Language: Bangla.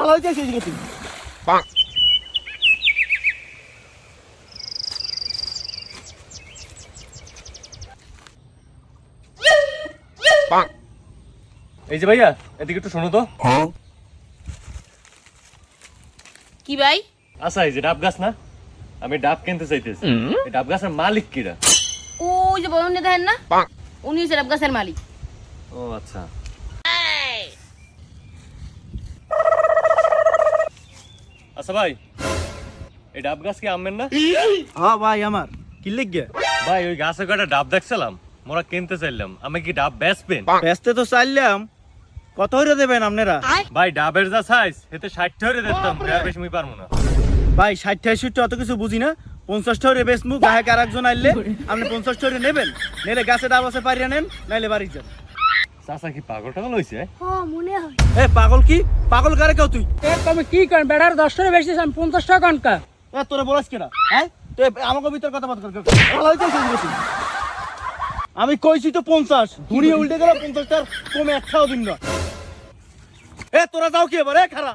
আলাই যাইছে এই গতি এই যে ভাইয়া এদিকে একটু শোনো তো। কি ভাই? আচ্ছা এই যে ডাব গাছ না আমি ডাব কিনতে চাইতেছি। এই ডাব গাছের মালিক কিরা? ওই যে বয়ন দেখেন না? উনি হচ্ছে রাব গাছের মালিক। ও আচ্ছা। আচ্ছা ভাই এই ডাব গাছ কি আনবেন না? হ্যাঁ ভাই আমার। কি লিখবে ভাই ওই গাছে কটা ডাব দেখছিলাম মোরা কিনতে চাইলাম। আমি কি ডাব বেচবেন? ব্যস্তে তো চাইলাম। কত হইরে দেবেন আপনারা? ভাই ডাবের যা সাইজ এতে ষাট ধরে দিতাম বেশি আমি পারব না। ভাই ষাট ঠাইষট্টি অত কিছু বুঝি না। পঞ্চাশ ঠরে বেসমু গায়ক আর একজন আইলে আপনি পঞ্চাশ ঠরে নেবেন। নেলে গাছে ডাব আছে পারিয়া নেন নাইলে বাড়ি যান। চাচা কি পাগল টাগল হয়েছে এ পাগল কি? পাগল কারে কেউ তুই? এ তুমি কি কর বেড়ার দশ টাকা বেশি আমি পঞ্চাশ টাকা কনকা এ তোরে বলাস কেনা হ্যাঁ? তুই আমাকে ভিতর কথা বাদ কর। আমি কইছি তো পঞ্চাশ। ঘুরিয়ে উল্টে গেল পঞ্চাশটার কমে একটাও দিন না। এ তোরা যাও কি এবার এ খারাপ